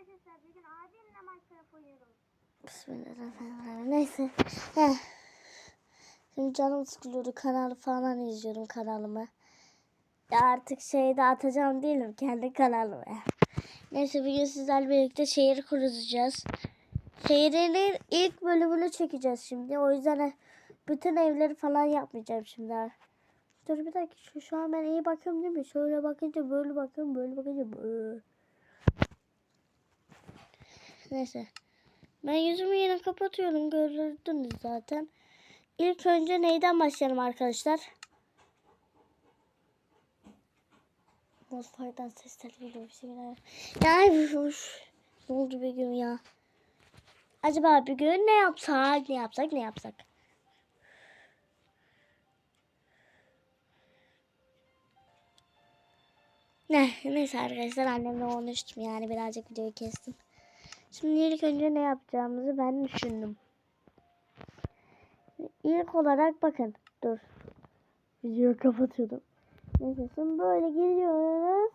arkadaşlar bugün abimle Minecraft oynuyoruz. Bismillahirrahmanirrahim. Neyse. Heh. Şimdi canım sıkılıyordu. Kanalı falan izliyorum kanalımı. Ya artık şeyi de atacağım değilim. Kendi kanalımı. Neyse bugün sizlerle birlikte şehir kuracağız. Şehrin ilk bölümünü çekeceğiz şimdi. O yüzden bütün evleri falan yapmayacağım şimdi. Dur bir dakika. Şu, şu an ben iyi bakıyorum değil mi? Şöyle bakınca böyle bakıyorum. Böyle bakınca böyle. Neyse. Ben yüzümü yine kapatıyorum. Gördünüz zaten. İlk önce neyden başlayalım arkadaşlar? Mosfaydan sesler geliyor. Bismillah. Ya üf, ne oldu bir gün ya? Acaba bir gün ne yapsak, ne yapsak, ne yapsak? Ne, neyse arkadaşlar annemle konuştum yani birazcık videoyu kestim. Şimdi ilk önce ne yapacağımızı ben düşündüm. İlk olarak bakın. Dur. Videoyu kapatıyordum. Neyse şimdi böyle giriyoruz.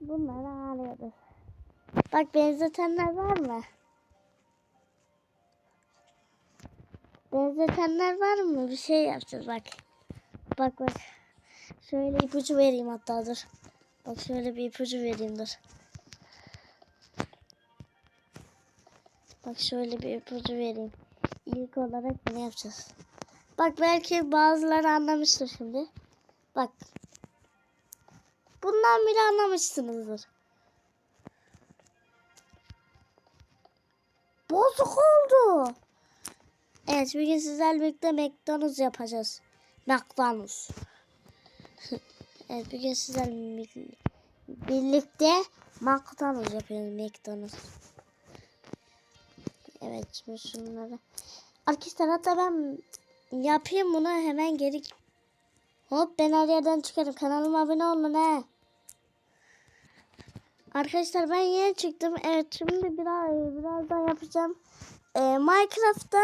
Bunları alıyoruz. Bak benzetenler var mı? Benzetenler var mı? Bir şey yapacağız bak. Bak bak. Şöyle ipucu vereyim hatta dur. Bak şöyle bir ipucu vereyim dur. Bak şöyle bir ipucu vereyim. İlk olarak ne yapacağız? Bak belki bazıları anlamıştır şimdi. Bak. Bundan bile anlamışsınızdır. Bozuk oldu. Evet bugün sizlerle birlikte McDonald's yapacağız. McDonald's. evet bugün sizlerle birlikte McDonald's yapıyoruz McDonald's. Evet şimdi şunları. Arkadaşlar hatta ben yapayım bunu hemen geri. Hop ben her yerden çıkarım. Kanalıma abone olun he. Arkadaşlar ben yeni çıktım. Evet şimdi biraz birazdan yapacağım. Ee, Minecraft'ta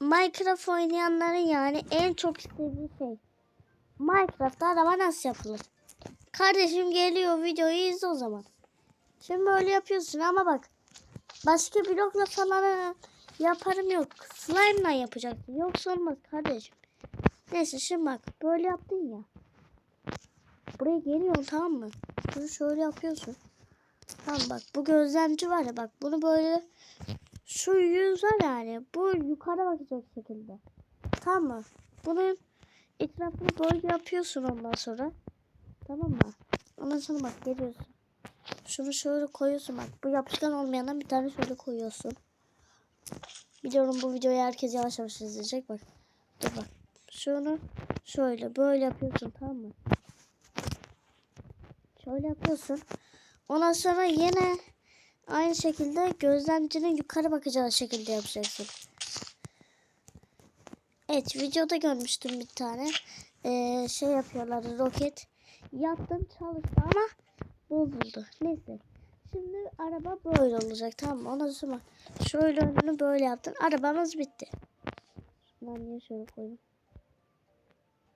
Minecraft oynayanların yani en çok istediği şey. Minecraft'ta araba nasıl yapılır? Kardeşim geliyor videoyu izle o zaman. Şimdi böyle yapıyorsun ama bak Başka blokla falan yaparım yok. Slime'la yapacaksın. Yoksa olmaz kardeşim. Neyse şimdi bak böyle yaptın ya. Buraya geliyorsun tamam mı? Bunu şöyle yapıyorsun. Tamam bak bu gözlemci var ya bak bunu böyle şu yüz var yani bu yukarı bakacak şekilde. Tamam mı? Bunun etrafını böyle yapıyorsun ondan sonra. Tamam mı? Ondan sonra bak geliyorsun. Şunu şöyle koyuyorsun bak. Bu yapışkan olmayandan bir tane şöyle koyuyorsun. Biliyorum bu videoyu herkes yavaş yavaş izleyecek bak. Dur bak. Şunu şöyle böyle yapıyorsun tamam mı? Şöyle yapıyorsun. Ondan sonra yine aynı şekilde gözlemcinin yukarı bakacağı şekilde yapacaksın. Evet videoda görmüştüm bir tane. Ee, şey yapıyorlar roket. Yaptım çalıştı ama bozuldu. Neyse. Şimdi araba böyle olacak tamam mı? Ondan sonra şöyle önünü böyle yaptın. Arabamız bitti. Ben niye şöyle koydum?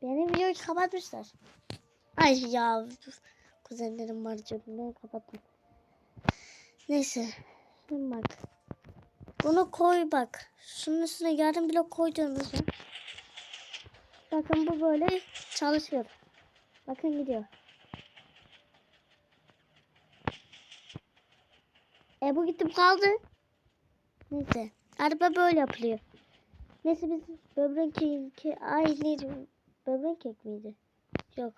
Benim videoyu kapatmışlar. Ay ya. Kuzenlerim var cebimde kapattım. Neyse. Şimdi bak. Bunu koy bak. Şunun üstüne yarım blok koyduğunuzda. Bakın bu böyle çalışıyor. Bakın gidiyor. E bu gittim kaldı. Neyse. Araba böyle yapılıyor. Neyse biz böbrek keki ay neydi? Böbrek kek miydi? Yok.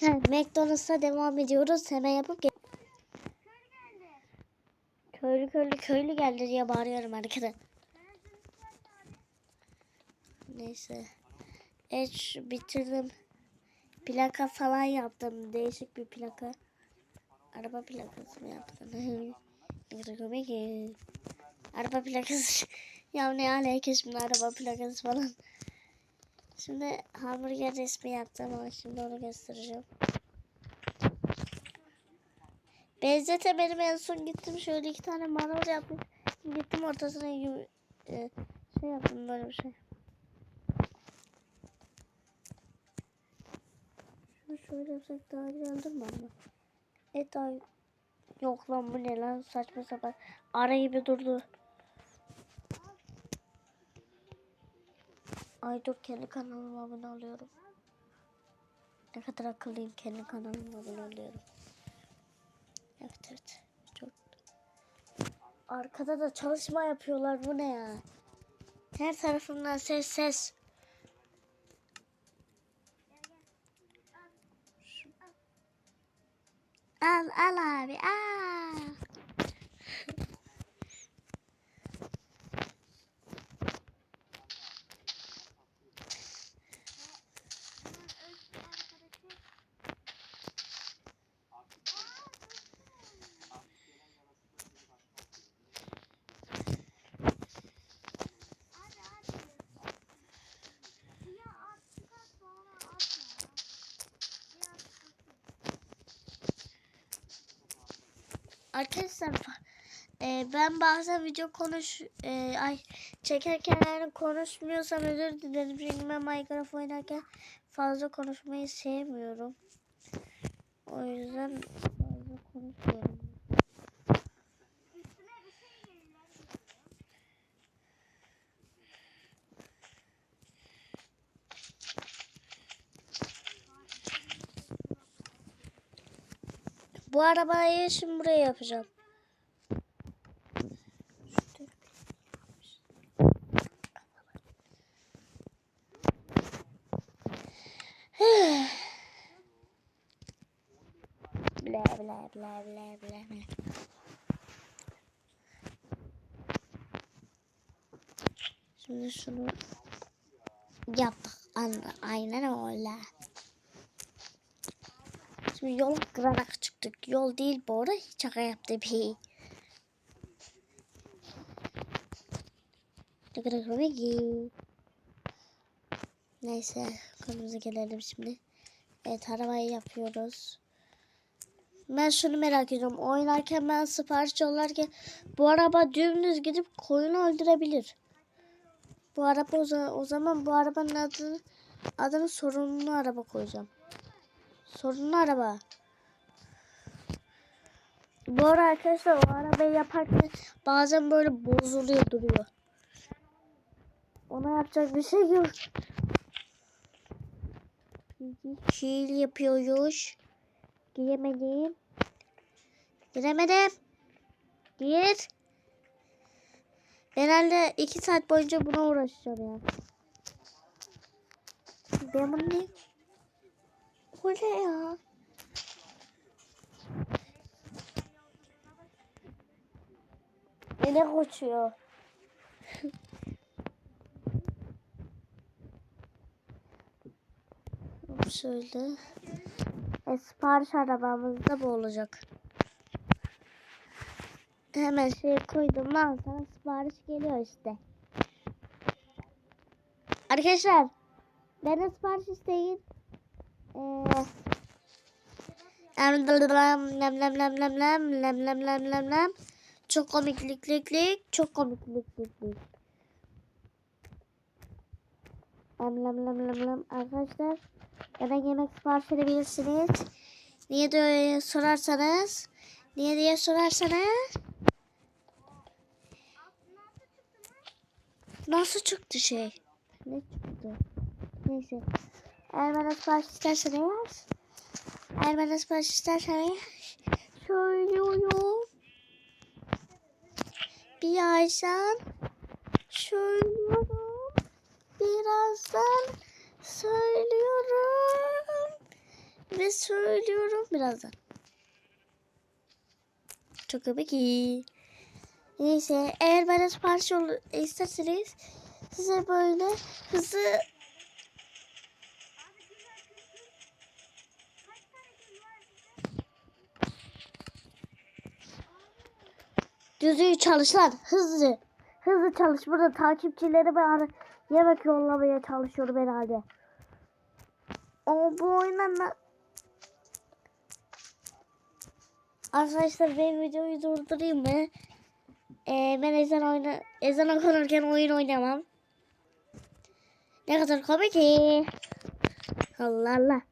Ha, McDonald's'a devam ediyoruz. Hemen yapıp gel. Köylü köylü köylü geldi diye bağırıyorum arkada. Neyse. Evet bitirdim. Plaka falan yaptım. Değişik bir plaka. Araba plakası mı yaptın? komik. Araba plakası. ya ne alaka şimdi araba plakası falan. Şimdi hamburger resmi yaptım ama şimdi onu göstereceğim. Benzete benim en son gittim şöyle iki tane marul yaptım. Gittim ortasına yu- e, şey yaptım böyle bir şey. Şunu şöyle yapsak daha güzel durmaz mı? Evet daha Yok lan bu ne lan saçma sapan. Ara gibi durdu. Ay dur kendi kanalıma abone oluyorum. Ne kadar akıllıyım kendi kanalıma abone oluyorum. Evet evet. Çok. Arkada da çalışma yapıyorlar bu ne ya? Her tarafımdan ses ses. Al al abi al. Arkadaşlar e, ben bazen video konuş e, ay çekerken yani konuşmuyorsam özür dilerim çünkü ben Minecraft oynarken fazla konuşmayı sevmiyorum. O yüzden fazla konuşuyorum. Bu arabayı şimdi buraya yapacağım. bla bla bla bla bla bla. Şimdi şunu. Aynen, aynen öyle. Şimdi yol kırarak çıktık. Yol değil bu arada. Şaka kadar komik. Neyse konumuza gelelim şimdi. Evet arabayı yapıyoruz. Ben şunu merak ediyorum. Oynarken ben sipariş yollarken bu araba dümdüz gidip koyunu öldürebilir. Bu araba o zaman, o zaman bu arabanın adını adını sorunlu araba koyacağım. Sorunlu araba. Bu arada arkadaşlar o arabayı yaparken bazen böyle bozuluyor duruyor. Ona yapacak bir şey yok. Şiir yapıyoruz. Giremedim. Giremedim. Gir. Herhalde iki saat boyunca buna uğraşacağım ya. Ben bunu ne? O ne ya? Ele koçuyor. Şöyle. E, sipariş arabamızda bu olacak. Hemen şey koydum lan sana sipariş geliyor işte. Arkadaşlar bana sipariş isteyin. Ee, Lem lem lem lem lem lem lem lem lem lem lem çok komikliklik çok komikliklik. Lem lem lem lem lem arkadaşlar bana yemek sipariş edebilirsiniz. Niye diye sorarsanız niye diye sorarsanız. Nasıl çıktı şey? Ne çıktı? Neyse. Eğer bana sipariş isterseniz eğer bana sipariş isterseniz söylüyorum. Birazdan söylüyorum. Birazdan söylüyorum. Ve söylüyorum birazdan. Çok komik. Neyse eğer bana sipariş isterseniz size böyle hızlı Düzgün çalış lan hızlı. Hızlı çalış. Burada takipçilerime yemek yollamaya çalışıyorum herhalde. O bu oyundan Arkadaşlar ben videoyu durdurayım mı? Ee, ben ezan oyna ezan okunurken oyun oynamam. Ne kadar komik ki. Allah Allah.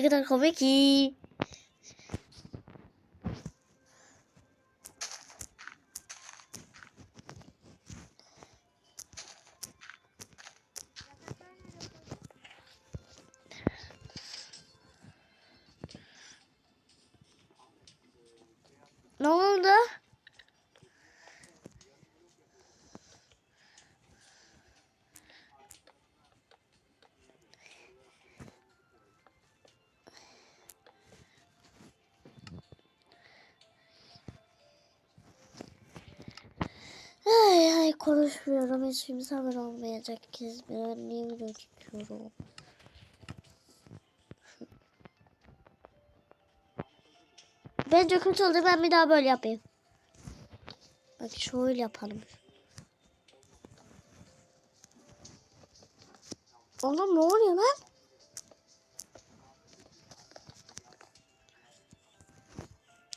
Ne kadar komik ki. Ne konuşmuyorum. Hiç kimse haber olmayacak. Kez ben niye video çekiyorum? Bence kötü oldu. Ben bir daha böyle yapayım. Bak şöyle yapalım. Oğlum ne oluyor lan?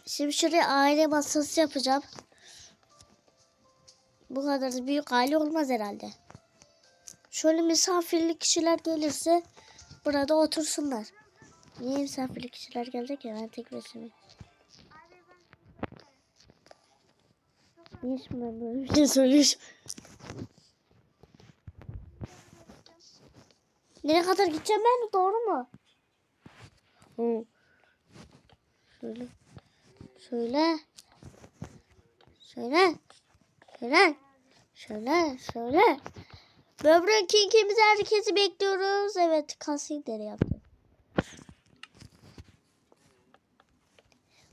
Şimdi şuraya aile masası yapacağım. Bu kadar da büyük aile olmaz herhalde. Şöyle misafirli kişiler gelirse burada otursunlar. Niye misafirli kişiler gelecek ya ben tek başıma. Niye şimdi ben böyle bir şey söylüyorsun? Nereye kadar gideceğim ben? Doğru mu? Hı. Şöyle. Şöyle. Şöyle. Şöyle. Şöyle. Şöyle. Böbrek King'imizi herkesi bekliyoruz. Evet. Kasideri yaptı.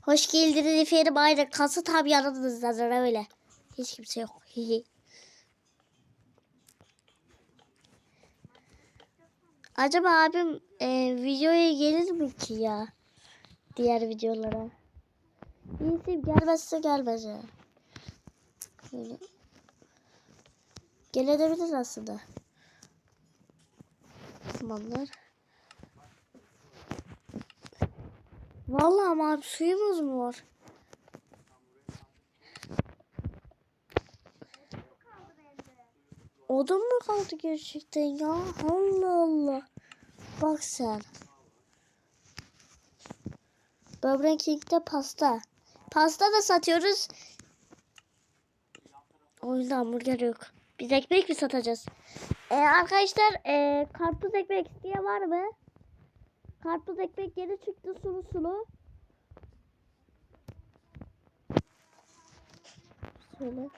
Hoş geldiniz efendim. Aynen kası tam yanınızda öyle. Hiç kimse yok. Acaba abim e, videoya gelir mi ki ya? Diğer videolara. İyisi gelmezse gelmez ya. Gelebilir aslında. Zamanlar. Vallahi ama abi suyumuz mu var? Odun mu kaldı gerçekten ya? Allah Allah. Bak sen. Böbrek King'de pasta. Pasta da satıyoruz. Oyunda hamburger yok. Biz ekmek mi satacağız? Ee, arkadaşlar ee, karpuz ekmek isteyen var mı? Karpuz ekmek yeni çıktı sulu sulu. Şöyle.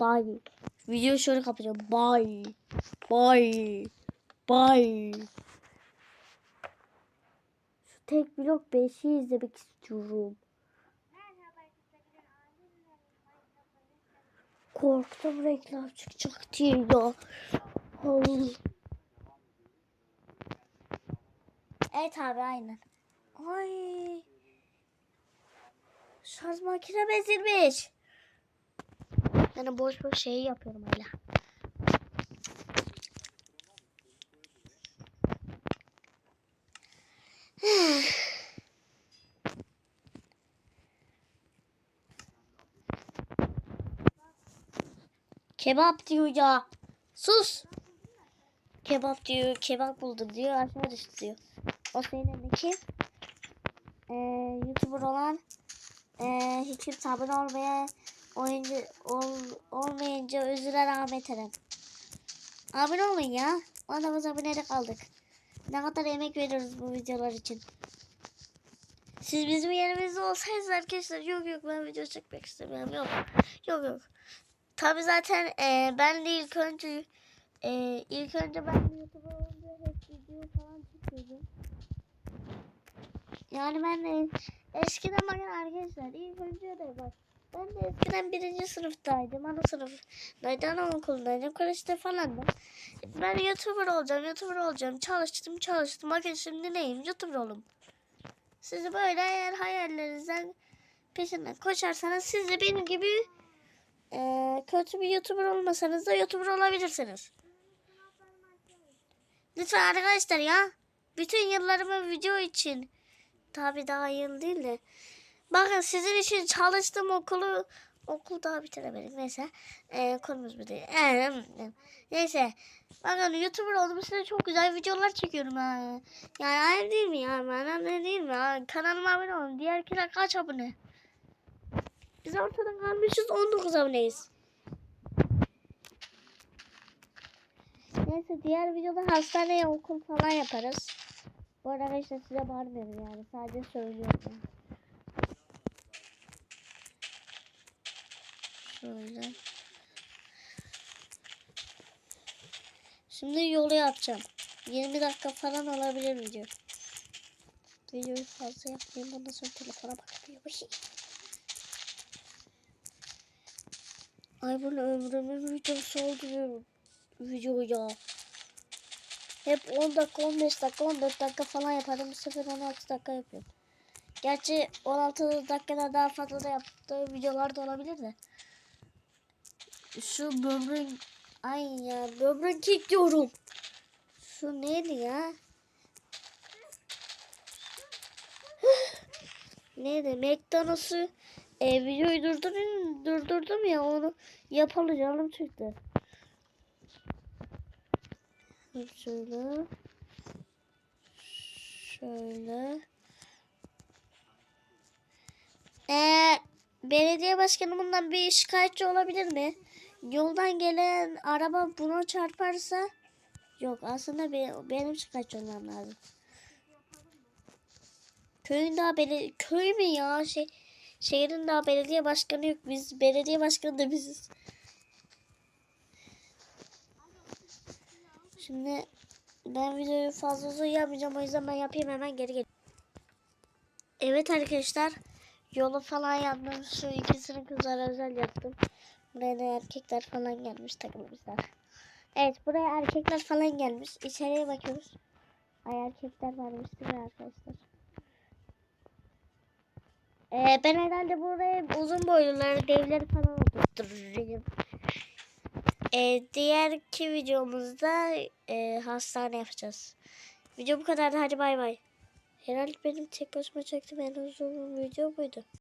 Bye. Video şöyle kapatacağım. Bye. Bye. Bye. Şu tek blok 5'i izlemek istiyorum. Korktum reklam çıkacak diye ya. Evet abi aynen. Ay. Şarj makine bezilmiş. Yani boş boş şey yapıyorum öyle. Kebap diyor ya. Sus. Kebap diyor. Kebap buldum diyor. Aşağı düştü diyor. O kim? Ee, YouTuber olan ee, hiç kimse abone olmaya oyuncu ol, olmayınca özüre rahmet ederim. Abone olun ya. Adamız abonede kaldık. Ne kadar emek veriyoruz bu videolar için. Siz bizim yerimizde olsaydınız arkadaşlar yok yok ben video çekmek istemiyorum yok yok yok. Tabi zaten e, ben de ilk önce e, ilk önce ben YouTube'a olunca hep video falan çekiyordum. Yani ben de eskiden bakın arkadaşlar ilk önce de bak ben de eskiden birinci sınıftaydım. Ana sınıftaydım. Anaokulundaydım. Kolejde falandım. Ben YouTuber olacağım. YouTuber olacağım. Çalıştım çalıştım. Bakın şimdi neyim? YouTuber olum. Siz böyle eğer hayallerinizden peşinden koşarsanız siz de benim gibi eee, kötü bir YouTuber olmasanız da YouTuber olabilirsiniz. Lütfen arkadaşlar ya. Bütün yıllarımı video için. Tabi daha yıl değil de. Bakın sizin için çalıştım okulu. Okul daha bitiremedim. Neyse. Ee, konumuz bu değil. Ee, neyse. Bakın YouTuber oldum. Size çok güzel videolar çekiyorum. Ha. Yani ayıp değil mi ya? Ben değil mi? Kanalıma abone olun. Diğerkiler kaç abone? Biz ortadan kalmışız 19 aboneyiz. Neyse diğer videoda hastaneye okul falan yaparız. Bu arada arkadaşlar size bağırmıyorum yani. Sadece söylüyorum. Şöyle. Şimdi yolu yapacağım. 20 dakika falan olabilir video. Videoyu fazla yapmayayım. Ondan sonra telefona bakabiliyorum. Ay bunu ömrümün videosu oldu diyorum. Video ya. Hep 10 dakika, 15 dakika, 14 dakika falan yaparım. Bu sefer 16 dakika yapıyorum. Gerçi 16 dakikada daha fazla da yaptığı videolar da olabilir de. Şu böbrek... Ay ya böbrek kek diyorum. Şu neydi ya? neydi? McDonald's'ı e, videoyu durdurdum, durdurdum ya onu yapalı canım çıktı. Şöyle. Şöyle. Ee, belediye başkanı bundan bir şikayetçi olabilir mi? Yoldan gelen araba buna çarparsa yok aslında be- benim şikayetçi olmam lazım. Köyün daha bele köy mü ya şey şehrin daha belediye başkanı yok biz belediye başkanı da biziz. Şimdi ben videoyu fazla uzun yapmayacağım o yüzden ben yapayım hemen geri gel. Evet arkadaşlar yolu falan yaptım şu ikisini kızlara özel yaptım. Buraya da erkekler falan gelmiş takılmışlar. Evet buraya erkekler falan gelmiş. İçeriye bakıyoruz. Ay erkekler varmış değil mi arkadaşlar? Ee, ben herhalde buraya uzun boyluları, devleri falan oturtturacağım. Ee, diğerki videomuzda e, hastane yapacağız. Video bu kadardı. Hadi bay bay. Herhalde benim tek başıma çektiğim en uzun video buydu.